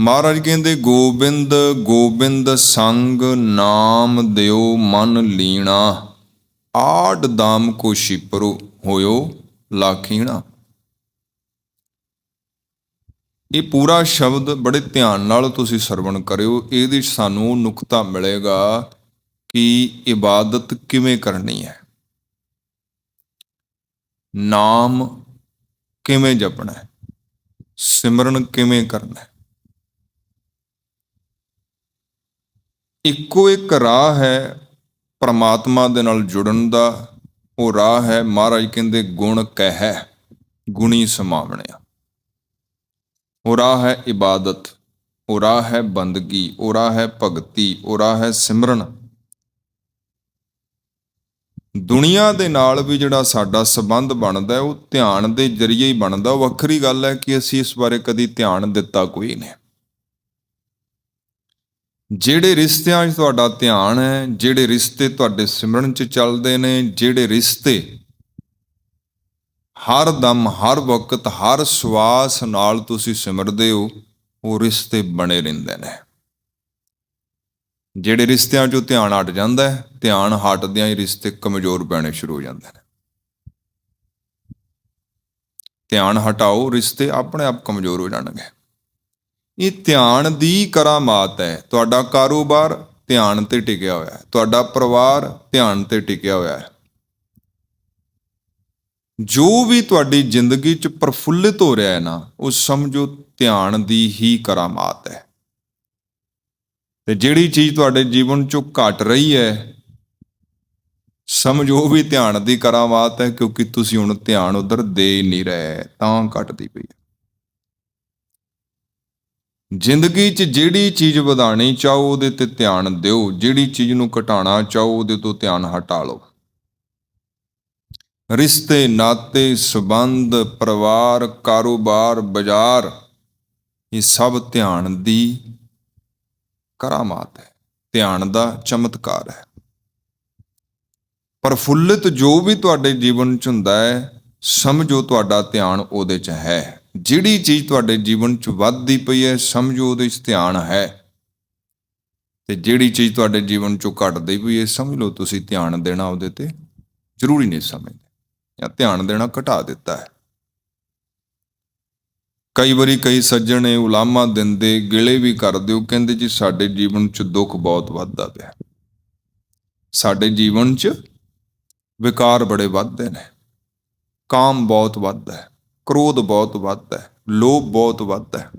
ਮਹਾਰਾਜ ਕਹਿੰਦੇ, ਗੋਬਿੰਦ ਗੋਬਿੰਦ ਸੰਗ ਨਾਮ ਦਿਓ ਮਨ ਲੀਣਾ। ਆੜ ਦਾਮ ਕੋ ਸ਼ਿਪਰੋ ਹੋਇਓ ਲਾਖੀਣਾ। ਇਹ ਪੂਰਾ ਸ਼ਬਦ ਬੜੇ ਧਿਆਨ ਨਾਲ ਤੁਸੀਂ ਸਰਵਣ ਕਰਿਓ। ਇਹਦੇ 'ਚ ਸਾਨੂੰ ਨੁਕਤਾ ਮਿਲੇਗਾ ਕਿ ਇਬਾਦਤ ਕਿਵੇਂ ਕਰਨੀ ਹੈ। ਨਾਮ ਕਿਵੇਂ ਜਪਣਾ ਹੈ? ਸਿਮਰਨ ਕਿਵੇਂ ਕਰਨਾ ਹੈ? ਇੱਕੋ ਇੱਕ ਰਾਹ ਹੈ ਪ੍ਰਮਾਤਮਾ ਦੇ ਨਾਲ ਜੁੜਨ ਦਾ। ਉਹ ਰਾਹ ਹੈ, ਮਹਾਰਾਜ ਕਹਿੰਦੇ, ਗੁਣ ਕਹਿ, ਗੁਣੀ ਸਮਾਵਣਿਆ। ਉਹ ਰਾਹ ਹੈ ਇਬਾਦਤ, ਉਹ ਰਾਹ ਹੈ ਬੰਦਗੀ, ਉਹ ਰਾਹ ਹੈ ਭਗਤੀ, ਉਹ ਰਾਹ ਹੈ ਸਿਮਰਨ। ਦੁਨੀਆ ਦੇ ਨਾਲ ਵੀ ਜਿਹੜਾ ਸਾਡਾ ਸਬੰਧ ਬਣਦਾ ਉਹ ਧਿਆਨ ਦੇ ਜ਼ਰੀਏ ਹੀ ਬਣਦਾ। ਉਹ ਵੱਖਰੀ ਗੱਲ ਹੈ ਕਿ ਅਸੀਂ ਇਸ ਬਾਰੇ ਕਦੀ ਧਿਆਨ ਦਿੱਤਾ ਕੋਈ ਨਹੀਂ। ਜਿਹੜੇ ਰਿਸ਼ਤਿਆਂ 'ਚ ਤੁਹਾਡਾ ਧਿਆਨ ਹੈ, ਜਿਹੜੇ ਰਿਸ਼ਤੇ ਤੁਹਾਡੇ ਸਿਮਰਨ 'ਚ ਚੱਲਦੇ ਨੇ, ਜਿਹੜੇ ਰਿਸ਼ਤੇ ਹਰ ਦਮ, ਹਰ ਵਕਤ, ਹਰ ਸਵਾਸ ਨਾਲ ਤੁਸੀਂ ਸਿਮਰਦੇ ਹੋ, ਉਹ ਰਿਸ਼ਤੇ ਬਣੇ ਰਹਿੰਦੇ ਨੇ। ਜਿਹੜੇ ਰਿਸ਼ਤਿਆਂ 'ਚੋਂ ਧਿਆਨ ਹਟ ਜਾਂਦਾ ਹੈ, ਧਿਆਨ ਹਟਦਿਆਂ ਹੀ ਰਿਸ਼ਤੇ ਕਮਜ਼ੋਰ ਪੈਣੇ ਸ਼ੁਰੂ ਹੋ ਜਾਂਦੇ ਨੇ। ਧਿਆਨ ਹਟਾਓ, ਰਿਸ਼ਤੇ ਆਪਣੇ ਆਪ ਕਮਜ਼ੋਰ ਹੋ ਜਾਣਗੇ। ਇਹ ਧਿਆਨ ਦੀ ਕਰਾਮਾਤ ਹੈ। ਤੁਹਾਡਾ ਕਾਰੋਬਾਰ ਧਿਆਨ ਤੇ ਟਿਕਿਆ ਹੋਇਆ ਹੈ। ਤੁਹਾਡਾ ਪਰਿਵਾਰ ਧਿਆਨ ਤੇ ਟਿਕਿਆ ਹੋਇਆ ਹੈ। ਜੋ ਵੀ ਤੁਹਾਡੀ ਜ਼ਿੰਦਗੀ 'ਚ ਪ੍ਰਫੁੱਲਿਤ ਹੋ ਰਿਹਾ ਹੈ ਨਾ, ਉਹ ਸਮਝੋ ਧਿਆਨ ਦੀ ਹੀ ਕਰਾਮਾਤ ਹੈ। ਤੇ ਜਿਹੜੀ ਚੀਜ਼ ਤੁਹਾਡੇ ਜੀਵਨ 'ਚੋਂ ਘਟ ਰਹੀ ਹੈ, ਸਮਝੋ ਵੀ ਧਿਆਨ ਦੀ ਕਰਾਮਾਤ ਹੈ, ਕਿਉਂਕਿ ਤੁਸੀਂ ਹੁਣ ਧਿਆਨ ਉਧਰ ਦੇ ਨਹੀਂ ਰਹੇ, ਤਾਂ ਘਟਦੀ ਪਈ ਹੈ। ਜ਼ਿੰਦਗੀ 'ਚ ਜਿਹੜੀ ਚੀਜ਼ ਵਧਾਣੀ ਚਾਹੋ ਉਹਦੇ ਤੇ ਧਿਆਨ ਦਿਓ, ਜਿਹੜੀ ਚੀਜ਼ ਨੂੰ ਘਟਾਉਣਾ ਚਾਹੋ ਉਹਦੇ ਤੋਂ ਧਿਆਨ ਹਟਾ ਲਓ। ਰਿਸ਼ਤੇ, ਨਾਤੇ, ਸਬੰਧ, ਪਰਿਵਾਰ, ਕਾਰੋਬਾਰ, ਬਾਜ਼ਾਰ, ਇਹ ਸਭ ਧਿਆਨ ਦੀ ਕਰਾਮਾਤ ਹੈ। ਧਿਆਨ ਦਾ ਚਮਤਕਾਰ ਹੈ। ਪ੍ਰਫੁੱਲਿਤ ਜੋ ਵੀ ਤੁਹਾਡੇ ਜੀਵਨ 'ਚ ਹੁੰਦਾ ਹੈ, ਸਮਝੋ ਤੁਹਾਡਾ ਧਿਆਨ ਉਹਦੇ 'ਚ ਹੈ। ਜਿਹੜੀ ਚੀਜ਼ ਤੁਹਾਡੇ ਜੀਵਨ 'ਚ ਵੱਧਦੀ ਪਈ ਹੈ, ਸਮਝੋ ਉਹਦੇ 'ਚ ਧਿਆਨ ਹੈ। ਤੇ ਜਿਹੜੀ ਚੀਜ਼ ਤੁਹਾਡੇ ਜੀਵਨ 'ਚੋਂ ਘਟਦੀ ਪਈ ਹੈ, ਸਮਝ ਲਓ ਤੁਸੀਂ ਧਿਆਨ ਦੇਣਾ ਉਹਦੇ ਤੇ ਜ਼ਰੂਰੀ ਨਹੀਂ ਸਮਝਦੇ, ਜਾਂ ਧਿਆਨ ਦੇਣਾ ਘਟਾ ਦਿੱਤਾ ਹੈ। ਕਈ ਵਾਰੀ ਕਈ ਸੱਜਣ ਇਹ ਉਲਾਮਾ ਦਿੰਦੇ, ਗਿਲੇ ਵੀ ਕਰਦੇ, ਉਹ ਕਹਿੰਦੇ ਜੀ ਸਾਡੇ ਜੀਵਨ 'ਚ ਦੁੱਖ ਬਹੁਤ ਵੱਧਦਾ ਪਿਆ। ਸਾਡੇ ਜੀਵਨ 'ਚ ਵਿਕਾਰ ਬੜੇ ਵੱਧਦੇ ਨੇ, ਕਾਮ ਬਹੁਤ ਵੱਧਦਾ ਹੈ। ਕ੍ਰੋਧ ਬਹੁਤ ਵੱਧਦਾ ਹੈ, ਲੋਭ ਬਹੁਤ ਵੱਧਦਾ ਹੈ।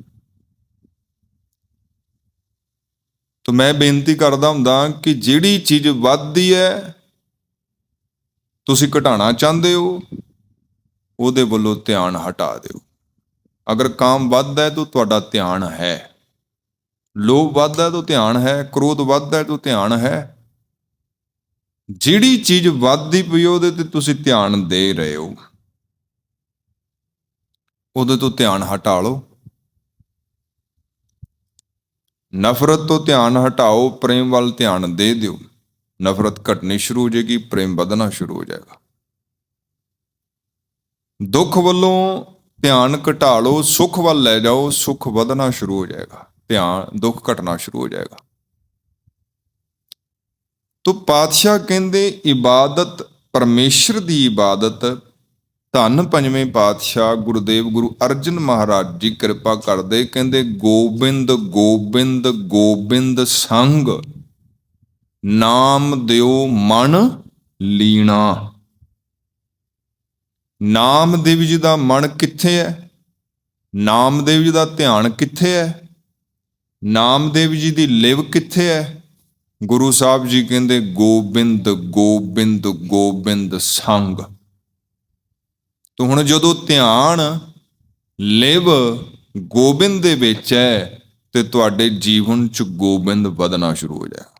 ਤਾਂ ਮੈਂ ਬੇਨਤੀ ਕਰਦਾ ਹੁੰਦਾ ਕਿ ਜਿਹੜੀ ਚੀਜ਼ ਵੱਧਦੀ ਹੈ, ਤੁਸੀਂ ਘਟਾਉਣਾ ਚਾਹੁੰਦੇ ਹੋ, ਉਹਦੇ ਵੱਲੋਂ ਧਿਆਨ ਹਟਾ ਦਿਓ। ਅਗਰ ਕਾਮ ਵੱਧਦਾ ਹੈ ਤਾਂ ਤੁਹਾਡਾ ਧਿਆਨ ਹੈ। ਲੋਭ ਵੱਧਦਾ ਤਾਂ ਧਿਆਨ ਹੈ, ਕ੍ਰੋਧ ਵੱਧਦਾ ਤਾਂ ਧਿਆਨ ਹੈ। ਜਿਹੜੀ ਚੀਜ਼ ਵੱਧਦੀ ਪਈ ਉਹਦੇ ਤੇ ਤੁਸੀਂ ਧਿਆਨ ਦੇ ਰਹੇ ਹੋ। ਉਹਦੇ ਤੋਂ ਧਿਆਨ ਹਟਾ ਲਓ। ਨਫ਼ਰਤ ਤੋਂ ਧਿਆਨ ਹਟਾਓ, ਪ੍ਰੇਮ ਵੱਲ ਧਿਆਨ ਦੇ ਦਿਓ। ਨਫ਼ਰਤ ਘਟਣੀ ਸ਼ੁਰੂ ਹੋ ਜਾਏਗੀ, ਪ੍ਰੇਮ ਵਧਣਾ ਸ਼ੁਰੂ ਹੋ ਜਾਏਗਾ। ਦੁੱਖ ਵੱਲੋਂ ਧਿਆਨ ਘਟਾ ਲਓ, ਸੁੱਖ ਵੱਲ ਲੈ ਜਾਓ, ਸੁੱਖ ਵਧਣਾ ਸ਼ੁਰੂ ਹੋ ਜਾਏਗਾ। ਧਿਆਨ, ਦੁੱਖ ਘਟਣਾ ਸ਼ੁਰੂ ਹੋ ਜਾਏਗਾ। ਤੋ ਪਾਤਸ਼ਾਹ ਕਹਿੰਦੇ, ਇਬਾਦਤ ਪਰਮੇਸ਼ਰ ਦੀ ਇਬਾਦਤ ਧੰਨ ਪੰਜਵੇਂ ਪਾਤਸ਼ਾਹ ਗੁਰਦੇਵ ਗੁਰੂ ਅਰਜਨ ਮਹਾਰਾਜ ਜੀ, ਕਿਰਪਾ ਕਰਦੇ ਕਹਿੰਦੇ, ਗੋਬਿੰਦ ਗੋਬਿੰਦ ਗੋਬਿੰਦ ਸੰਗ, ਨਾਮ ਦਿਓ ਮਨ ਲੀਣਾ। ਨਾਮਦੇਵ ਜੀ ਦਾ ਮਨ ਕਿੱਥੇ ਹੈ? ਨਾਮਦੇਵ ਜੀ ਦਾ ਧਿਆਨ ਕਿੱਥੇ ਹੈ? ਨਾਮਦੇਵ ਜੀ ਦੀ ਲਿਵ ਕਿੱਥੇ ਹੈ? ਗੁਰੂ ਸਾਹਿਬ ਜੀ ਕਹਿੰਦੇ, ਗੋਬਿੰਦ ਗੋਬਿੰਦ ਗੋਬਿੰਦ ਸੰਗ। ਤੋ ਹੁਣ ਜਦੋਂ ਧਿਆਨ ਲਿਵ ਗੋਬਿੰਦ ਦੇ ਵਿੱਚ ਹੈ ਤੇ ਤੁਹਾਡੇ ਜੀਵਨ ਚ ਗੋਬਿੰਦ ਵਧਣਾ ਸ਼ੁਰੂ ਹੋ ਜਾਏਗਾ।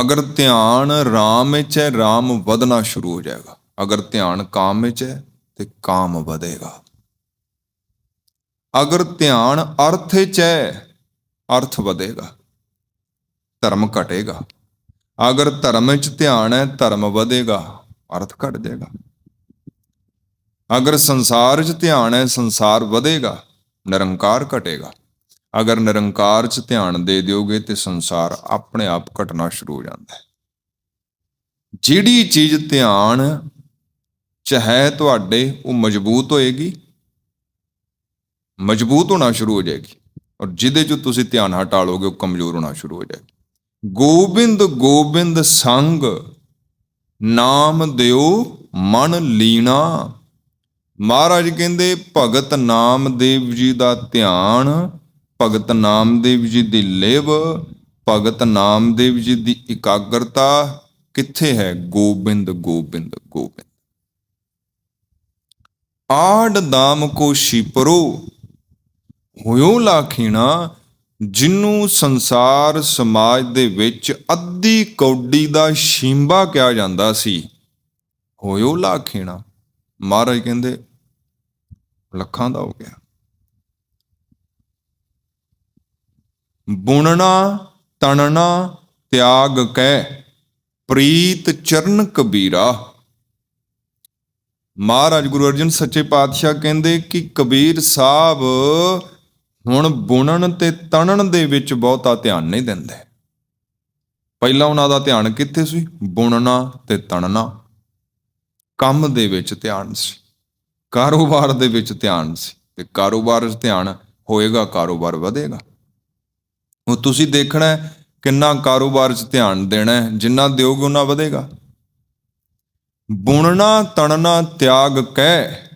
ਅਗਰ ਧਿਆਨ ਰਾਮ ਵਿੱਚ ਹੈ, ਰਾਮ ਵਧਣਾ ਸ਼ੁਰੂ ਹੋ ਜਾਏਗਾ। ਅਗਰ ਧਿਆਨ ਕਾਮ ਵਿੱਚ ਹੈ, ਤੇ ਕਾਮ ਵਧੇਗਾ। ਅਗਰ ਧਿਆਨ ਅਰਥ ਵਿੱਚ ਹੈ, ਅਰਥ ਵਧੇਗਾ, ਧਰਮ ਘਟੇਗਾ। ਅਗਰ ਧਰਮ ਵਿੱਚ ਧਿਆਨ ਹੈ, ਧਰਮ ਵਧੇਗਾ, ਅਰਥ ਘਟ ਜਾਏਗਾ। ਅਗਰ ਸੰਸਾਰ 'ਚ ਧਿਆਨ ਹੈ, ਸੰਸਾਰ ਵਧੇਗਾ, ਨਿਰੰਕਾਰ ਘਟੇਗਾ। ਅਗਰ ਨਿਰੰਕਾਰ 'ਚ ਧਿਆਨ ਦੇ ਦਿਓਗੇ ਤੇ ਸੰਸਾਰ ਆਪਣੇ ਆਪ ਘਟਣਾ ਸ਼ੁਰੂ ਹੋ ਜਾਂਦਾ ਹੈ। ਜਿਹੜੀ ਚੀਜ਼ ਧਿਆਨ ਚ ਹੈ ਤੁਹਾਡੇ, ਉਹ ਮਜ਼ਬੂਤ ਹੋਏਗੀ, ਮਜ਼ਬੂਤ ਹੋਣਾ ਸ਼ੁਰੂ ਹੋ ਜਾਏਗੀ। ਔਰ ਜਿਹਦੇ 'ਚ ਤੁਸੀਂ ਧਿਆਨ ਹਟਾ ਲੋਗੇ ਉਹ ਕਮਜ਼ੋਰ ਹੋਣਾ ਸ਼ੁਰੂ ਹੋ ਜਾਏਗੀ। ਗੋਬਿੰਦ ਗੋਬਿੰਦ ਸੰਗ, ਨਾਮ ਦਿਓ ਮਨ ਲੀਣਾ। ਮਹਾਰਾਜ ਕਹਿੰਦੇ, ਭਗਤ ਨਾਮਦੇਵ ਜੀ ਦਾ ਧਿਆਨ, ਭਗਤ ਨਾਮਦੇਵ ਜੀ ਦੀ ਲਿਵ, ਭਗਤ ਨਾਮਦੇਵ ਜੀ ਦੀ ਇਕਾਗਰਤਾ ਕਿੱਥੇ ਹੈ? ਗੋਬਿੰਦ ਗੋਬਿੰਦ ਗੋਬਿੰਦ। ਆੜ ਦਾਮ ਕੋ ਸ਼ਿਪਰੋ ਹੋਇਓ ਲਾਖੀਣਾ ਜਿਹਨੂੰ ਸੰਸਾਰ ਸਮਾਜ ਦੇ ਵਿੱਚ ਅੱਧੀ ਕੌਡੀ ਦਾ ਸ਼ੀਂਬਾ ਕਿਹਾ ਜਾਂਦਾ ਸੀ। ਹੋਇਓ ਲਾਖੀਣਾ ਮਹਾਰਾਜ ਕਹਿੰਦੇ, ਲੱਖਾਂ ਦਾ ਹੋ ਗਿਆ। ਬੁਣਨਾ, ਤਣਨਾ, ਤਿਆਗ ਕੈ ਪ੍ਰੀਤ ਚਰਨ ਕਬੀਰਾ। ਮਹਾਰਾਜ ਗੁਰੂ ਅਰਜਨ ਸੱਚੇ ਪਾਤਸ਼ਾਹ ਕਹਿੰਦੇ ਕਿ ਕਬੀਰ ਸਾਹਿਬ ਹੁਣ ਬੁਣਨ ਤੇ ਤਣਨ ਦੇ ਵਿੱਚ ਬਹੁਤਾ ਧਿਆਨ ਨਹੀਂ ਦਿੰਦੇ। ਪਹਿਲਾਂ ਉਹਨਾਂ ਦਾ ਧਿਆਨ ਕਿੱਥੇ ਸੀ? ਬੁਣਨਾ ਤੇ ਤਣਨਾ। ਕੰਮ ਦੇ ਵਿੱਚ ਧਿਆਨ ਸੀ। ਕਾਰੋਬਾਰ ਦੇ ਵਿੱਚ ਧਿਆਨ ਸੀ। ਤੇ ਕਾਰੋਬਾਰ 'ਚ ਧਿਆਨ ਹੋਏਗਾ, ਕਾਰੋਬਾਰ ਵਧੇਗਾ। ਉਹ ਤੁਸੀਂ ਦੇਖਣਾ ਕਿੰਨਾ ਕਾਰੋਬਾਰ 'ਚ ਧਿਆਨ ਦੇਣਾ ਹੈ, ਜਿੰਨਾ ਦਿਓਗੇ ਉਹਨਾਂ ਵਧੇਗਾ। ਬੁਣਨਾ, ਤਣਨਾ, ਤਿਆਗ, ਕਹਿ।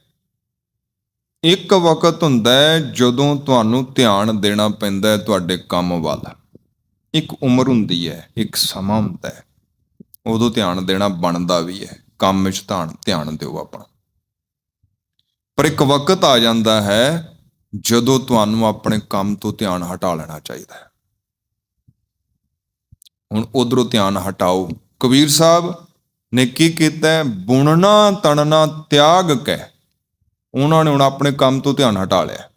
ਇੱਕ ਵਕਤ ਹੁੰਦਾ ਹੈ ਜਦੋਂ ਤੁਹਾਨੂੰ ਧਿਆਨ ਦੇਣਾ ਪੈਂਦਾ ਹੈ ਤੁਹਾਡੇ ਕੰਮ ਵੱਲ। ਇੱਕ ਉਮਰ ਹੁੰਦੀ ਹੈ, ਇੱਕ ਸਮਾਂ ਹੁੰਦਾ ਹੈ। ਉਦੋਂ ਧਿਆਨ ਦੇਣਾ ਬਣਦਾ ਵੀ ਹੈ, ਕੰਮ ਵਿੱਚ ਧਿਆਨ ਧਿਆਨ ਦਿਓ ਆਪਣਾ। ਪਰ ਇੱਕ ਵਕਤ ਆ ਜਾਂਦਾ ਹੈ ਜਦੋਂ ਤੁਹਾਨੂੰ ਆਪਣੇ ਕੰਮ ਤੋਂ ਧਿਆਨ ਹਟਾ ਲੈਣਾ ਚਾਹੀਦਾ ਹੈ। ਹੁਣ ਉਧਰੋਂ ਧਿਆਨ ਹਟਾਓ। ਕਬੀਰ ਸਾਹਿਬ ਨੇ ਕੀ ਕੀਤਾ ਬੁਣਨਾ, ਤਣਨਾ, ਤਿਆਗ ਕੇ ਉਹਨਾਂ ਨੇ ਹੁਣ ਆਪਣੇ ਕੰਮ ਤੋਂ ਧਿਆਨ ਹਟਾ ਲਿਆ।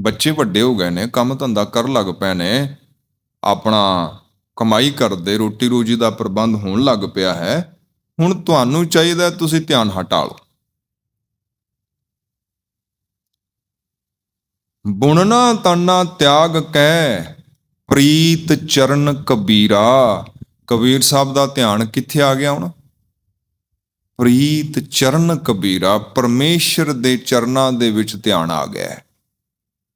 ਬੱਚੇ ਵੱਡੇ ਹੋ ਗਏ ਨੇ, ਕੰਮ ਧੰਦਾ ਕਰਨ ਲੱਗ ਪਏ ਨੇ। ਆਪਣਾ ਕਮਾਈ ਕਰਦੇ, ਰੋਟੀ ਰੋਜੀ ਦਾ ਪ੍ਰਬੰਧ ਹੋਣ ਲੱਗ ਪਿਆ ਹੈ। ਹੁਣ ਤੁਹਾਨੂੰ ਚਾਹੀਦਾ ਤੁਸੀਂ ਧਿਆਨ ਹਟਾ ਲਓ। ਬੁਣਨਾ ਤਣਨਾ ਤਿਆਗ ਕੈ ਪ੍ਰੀਤ ਚਰਨ ਕਬੀਰਾ। ਕਬੀਰ ਸਾਹਿਬ ਦਾ ਧਿਆਨ ਕਿੱਥੇ ਆ ਗਿਆ ਹੁਣ? ਪ੍ਰੀਤ ਚਰਨ ਕਬੀਰਾ ਪਰਮੇਸ਼ਰ ਦੇ ਚਰਨਾਂ ਦੇ ਵਿੱਚ ਧਿਆਨ ਆ ਗਿਆ ਹੈ।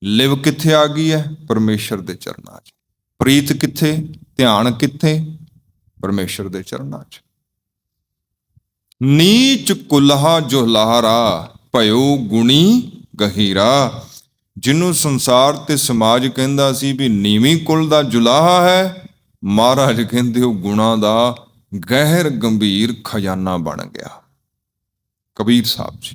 ਲਿਵ ਕਿੱਥੇ ਆ ਗਈ ਹੈ? ਪਰਮੇਸ਼ਰ ਦੇ ਚਰਨਾਂ 'ਚ। ਪ੍ਰੀਤ ਕਿੱਥੇ? ਧਿਆਨ ਕਿੱਥੇ? ਪਰਮੇਸ਼ਰ ਦੇ ਚਰਨਾਂ 'ਚ। ਨੀਚ ਕੁਲਹਾ ਜੋ ਲਹਾਰਾ ਭਇਓ ਗੁਣੀ ਗਹੀਰਾ। ਜਿਹਨੂੰ ਸੰਸਾਰ ਤੇ ਸਮਾਜ ਕਹਿੰਦਾ ਸੀ ਵੀ ਨੀਵੀਂ ਕੁਲ ਦਾ ਜੁਲਾਹਾ ਹੈ, ਮਹਾਰਾਜ ਕਹਿੰਦੇ ਉਹ ਗੁਣਾ ਦਾ ਗਹਿਰ ਗੰਭੀਰ ਖਜ਼ਾਨਾ ਬਣ ਗਿਆ। ਕਬੀਰ ਸਾਹਿਬ ਜੀ।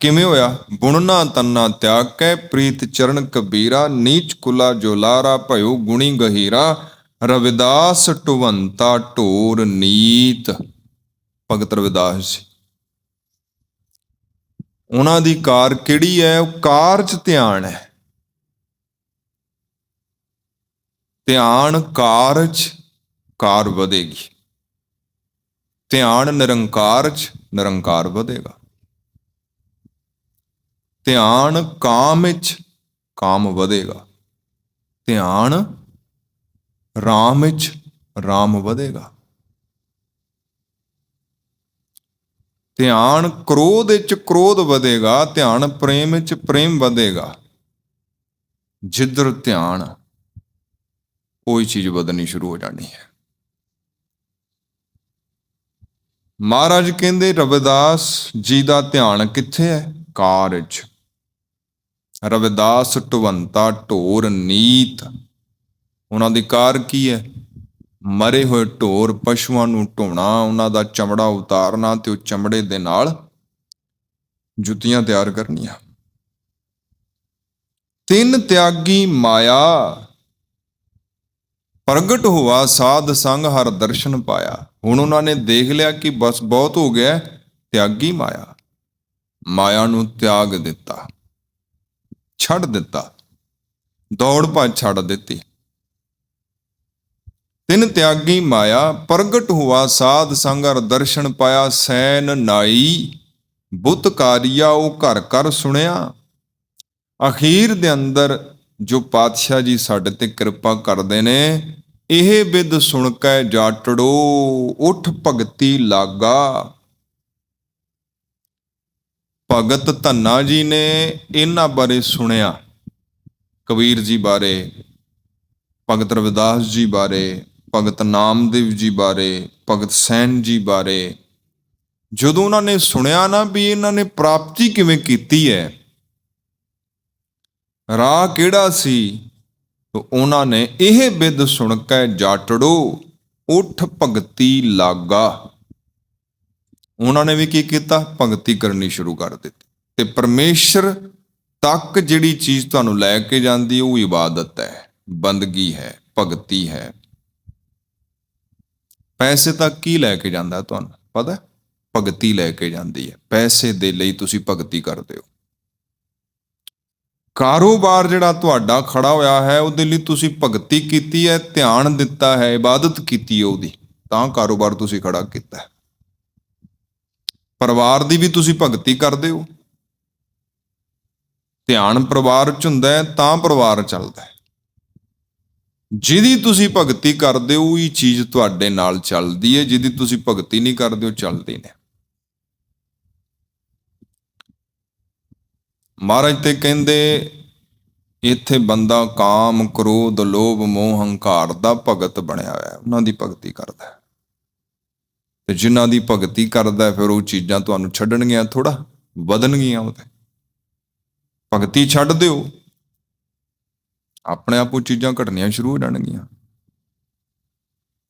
ਕਿਵੇਂ ਹੋਇਆ? ਬੁਣਨਾ ਤੰਨਾ ਤਿਆਗ ਕੇ ਪ੍ਰੀਤ ਚਰਨ ਕਬੀਰਾ, ਨੀਚ ਕੁਲਾ ਜੋਲਾਰਾ, ਭਇਓ ਗੁਣੀ ਗਹੀਰਾ, ਰਵਿਦਾਸ ਟੁਵੰਤਾ ਢੋਰ ਨੀਤ। ਭਗਤ ਰਵਿਦਾਸ ਜੀ। ਉਹਨਾਂ ਦੀ ਕਾਰ ਕਿਹੜੀ ਹੈ ਉਹ ਕਾਰ 'ਚ ਧਿਆਨ ਹੈ ਧਿਆਨ ਕਾਰ 'ਚ ਕਾਰ ਵਧੇਗੀ। ਧਿਆਨ ਨਿਰੰਕਾਰ 'ਚ ਨਿਰੰਕਾਰ ਵਧੇਗਾ। ਧਿਆਨ ਕਾਮ ਵਿੱਚ ਕਾਮ ਵਧੇਗਾ। ਧਿਆਨ ਰਾਮ ਵਿੱਚ ਰਾਮ ਵਧੇਗਾ। ਧਿਆਨ ਕ੍ਰੋਧ ਵਿੱਚ ਕ੍ਰੋਧ ਵਧੇਗਾ। ਧਿਆਨ ਪ੍ਰੇਮ ਵਿੱਚ ਪ੍ਰੇਮ ਵਧੇਗਾ। ਜਿੱਧਰ ਧਿਆਨ ਕੋਈ ਚੀਜ਼ ਵਧਣੀ ਸ਼ੁਰੂ ਹੋ ਜਾਣੀ ਹੈ। ਮਹਾਰਾਜ ਕਹਿੰਦੇ, ਰਵਿਦਾਸ ਜੀ ਦਾ ਧਿਆਨ ਕਿੱਥੇ ਹੈ? ਕਾਰ ਰਵਿਦਾਸ ਟਵੰਤਾ ਢੋਰ ਨੀਤ। ਉਹਨਾਂ ਦੀ ਕਾਰ ਕੀ ਹੈ? ਮਰੇ ਹੋਏ ਢੋਰ ਪਸ਼ੂਆਂ ਨੂੰ ਢੋਣਾ, ਉਹਨਾਂ ਦਾ ਚਮੜਾ ਉਤਾਰਨਾ ਤੇ ਉਹ ਚਮੜੇ ਦੇ ਨਾਲ ਜੁੱਤੀਆਂ ਤਿਆਰ ਕਰਨੀਆਂ। ਤਿੰਨ ਤਿਆਗੀ ਮਾਇਆ ਪ੍ਰਗਟ ਹੋਆ, ਸਾਧ ਸੰਗ ਹਰ ਦਰਸ਼ਨ ਪਾਇਆ। ਹੁਣ ਉਹਨਾਂ ਨੇ ਦੇਖ ਲਿਆ ਕਿ ਬਸ ਬਹੁਤ ਹੋ ਗਿਆ, ਤਿਆਗੀ ਮਾਇਆ। ਮਾਇਆ ਨੂੰ ਤਿਆਗ ਦਿੱਤਾ। ਛੱਡ ਦਿੱਤਾ। ਦੌੜ ਭੱਜ ਛੱਡ ਦਿੱਤੀ। ਤਿੰਨ ਤਿਆਗੀ ਮਾਇਆ, ਪ੍ਰਗਟ ਹੋਆ, ਸਾਧ ਸੰਗਰ ਦਰਸ਼ਨ ਪਾਇਆ, ਸੈਨ ਨਾਈ, ਬੁੱਤ ਕਾਰਿਆ, ਉਹ ਘਰ ਘਰ ਸੁਣਿਆ। ਅਖੀਰ ਦੇ ਅੰਦਰ ਜੋ ਪਾਤਸ਼ਾਹ ਜੀ ਸਾਡੇ ਤੇ ਕਿਰਪਾ ਕਰਦੇ ਨੇ ਇਹ ਬਿਦ ਸੁਣ ਕੇ ਜਾਟੜੋ ਉਠ ਭਗਤੀ ਲਾਗਾ। ਭਗਤ ਧੰਨਾ ਜੀ ਨੇ ਇਹਨਾਂ ਬਾਰੇ ਸੁਣਿਆ, ਕਬੀਰ ਜੀ ਬਾਰੇ, ਭਗਤ ਰਵਿਦਾਸ ਜੀ ਬਾਰੇ, ਭਗਤ ਨਾਮਦੇਵ ਜੀ ਬਾਰੇ, ਭਗਤ ਸੈਨ ਜੀ ਬਾਰੇ। ਜਦੋਂ ਉਹਨਾਂ ਨੇ ਸੁਣਿਆ ਨਾ ਵੀ ਇਹਨਾਂ ਨੇ ਪ੍ਰਾਪਤੀ ਕਿਵੇਂ ਕੀਤੀ ਹੈ, ਰਾਹ ਕਿਹੜਾ ਸੀ? ਉਹਨਾਂ ਨੇ ਇਹ ਬਿਦ ਸੁਣ ਕੇ ਜਾਟੜੋ ਉਠ ਭਗਤੀ ਲਾਗਾ। ਉਹਨਾਂ ਨੇ ਵੀ ਕੀ ਕੀਤਾ? ਭਗਤੀ ਕਰਨੀ ਸ਼ੁਰੂ ਕਰ ਦਿੱਤੀ। ਤੇ ਪਰਮੇਸ਼ਰ ਤੱਕ ਜਿਹੜੀ ਚੀਜ਼ ਤੁਹਾਨੂੰ ਲੈ ਕੇ ਜਾਂਦੀ ਹੈ, ਉਹ ਇਬਾਦਤ ਹੈ ਬੰਦਗੀ ਹੈ ਭਗਤੀ ਹੈ। ਪੈਸੇ ਤੱਕ ਕੀ ਲੈ ਕੇ ਜਾਂਦਾ ਤੁਹਾਨੂੰ? ਪਤਾ ਭਗਤੀ ਲੈ ਕੇ ਜਾਂਦੀ ਹੈ। ਪੈਸੇ ਦੇ ਲਈ ਤੁਸੀਂ ਭਗਤੀ ਕਰਦੇ ਹੋ। ਕਾਰੋਬਾਰ ਜਿਹੜਾ ਤੁਹਾਡਾ ਖੜਾ ਹੋਇਆ ਹੈ, ਉਹਦੇ ਲਈ ਤੁਸੀਂ ਭਗਤੀ ਕੀਤੀ ਹੈ, ਧਿਆਨ ਦਿੱਤਾ ਹੈ, ਇਬਾਦਤ ਕੀਤੀ ਹੈ ਉਹਦੀ, ਤਾਂ ਕਾਰੋਬਾਰ ਤੁਸੀਂ ਖੜਾ ਕੀਤਾ ਹੈ। ਪਰਿਵਾਰ ਦੀ ਵੀ ਤੁਸੀਂ ਭਗਤੀ ਕਰਦੇ ਹੋ। ਧਿਆਨ ਪਰਿਵਾਰ ਚ ਹੁੰਦਾ ਹੈ, ਤਾਂ ਪਰਿਵਾਰ ਚੱਲਦਾ ਹੈ। ਜਿਹਦੀ ਤੁਸੀਂ ਭਗਤੀ ਕਰਦੇ ਹੋ, ਉਹੀ ਚੀਜ਼ ਤੁਹਾਡੇ ਨਾਲ ਚੱਲਦੀ ਹੈ, ਜਿਹਦੀ ਤੁਸੀਂ ਭਗਤੀ ਨਹੀਂ ਕਰਦੇ, ਉਹ ਚੱਲਦੀ ਨਹੀਂ ਮਹਾਰਾਜ ਤੇ ਕਹਿੰਦੇ, ਇੱਥੇ ਬੰਦਾ ਕਾਮ, ਕ੍ਰੋਧ, ਲੋਭ, ਮੋਹ, ਹੰਕਾਰ ਦਾ ਭਗਤ ਬਣਿਆ ਹੋਇਆ ਹੈ। ਉਹਨਾਂ ਦੀ ਭਗਤੀ ਕਰਦਾ ਹੈ। ਤੇ ਜਿਨ੍ਹਾਂ ਦੀ ਭਗਤੀ ਕਰਦਾ ਫਿਰ ਉਹ ਚੀਜ਼ਾਂ ਤੁਹਾਨੂੰ ਛੱਡਣਗੀਆਂ ਥੋੜਾ ਵਧਣਗੀਆਂ ਉਹਦੇ। ਭਗਤੀ ਛੱਡ ਦਿਓ। ਆਪਣੇ ਆਪ ਉਹ ਚੀਜ਼ਾਂ ਘਟਣੀਆਂ ਸ਼ੁਰੂ ਹੋ ਜਾਣਗੀਆਂ।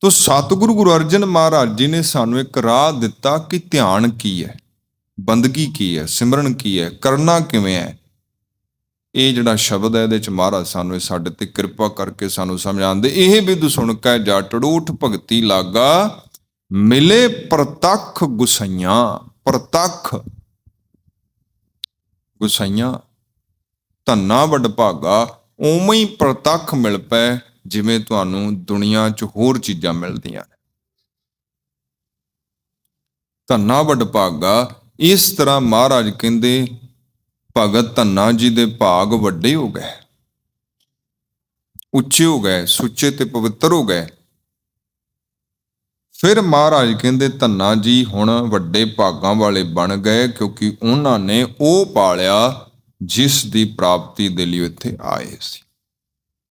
ਤੋ ਸਤਿਗੁਰੂ ਗੁਰੂ ਅਰਜਨ ਮਹਾਰਾਜ ਜੀ ਨੇ ਸਾਨੂੰ ਇੱਕ ਰਾਹ ਦਿੱਤਾ ਕਿ ਧਿਆਨ ਕੀ ਹੈ। ਬੰਦਗੀ ਕੀ ਹੈ? ਸਿਮਰਨ ਕੀ ਹੈ? ਕਰਨਾ ਕਿਵੇਂ ਹੈ? ਇਹ ਜਿਹੜਾ ਸ਼ਬਦ ਹੈ, ਇਹਦੇ ਚ ਮਹਾਰਾਜ ਸਾਨੂੰ ਇਹ ਸਾਡੇ ਤੇ ਕਿਰਪਾ ਕਰਕੇ ਸਾਨੂੰ ਸਮਝਾਉਂਦੇ। ਇਹ ਬਿਦ ਸੁਣ ਜਾ ਜਟੜੂਠ ਭਗਤੀ ਲਾਗਾ, ਮਿਲੇ ਪ੍ਰਤੱਖ ਗੁਸਈਆਂ। ਪ੍ਰਤੱਖ ਗੁਸਈਆਂ। ਧੰਨਾ ਵੱਡ ਭਾਗਾ, ਉਵੇਂ ਹੀ ਪ੍ਰਤੱਖ ਮਿਲ ਪਏ ਜਿਵੇਂ ਤੁਹਾਨੂੰ ਦੁਨੀਆ 'ਚ ਹੋਰ ਚੀਜ਼ਾਂ ਮਿਲਦੀਆਂ ਨੇ। ਧੰਨਾ ਵੱਡ ਭਾਗਾ ਇਸ ਤਰ੍ਹਾਂ ਮਹਾਰਾਜ ਕਹਿੰਦੇ, ਭਗਤ ਧੰਨਾ ਜੀ ਦੇ ਭਾਗ ਵੱਡੇ ਹੋ ਗਏ। ਉੱਚੇ ਹੋ ਗਏ, ਸੁੱਚੇ ਤੇ ਪਵਿੱਤਰ ਹੋ ਗਏ। ਫਿਰ ਮਹਾਰਾਜ ਕਹਿੰਦੇ, ਧੰਨਾ ਜੀ ਹੁਣ ਵੱਡੇ ਭਾਗਾਂ ਵਾਲੇ ਬਣ ਗਏ ਕਿਉਂਕਿ ਉਹਨਾਂ ਨੇ ਉਹ ਪਾਲਿਆ ਜਿਸ ਦੀ ਪ੍ਰਾਪਤੀ ਦੇ ਲਈ ਇੱਥੇ ਆਏ ਸੀ।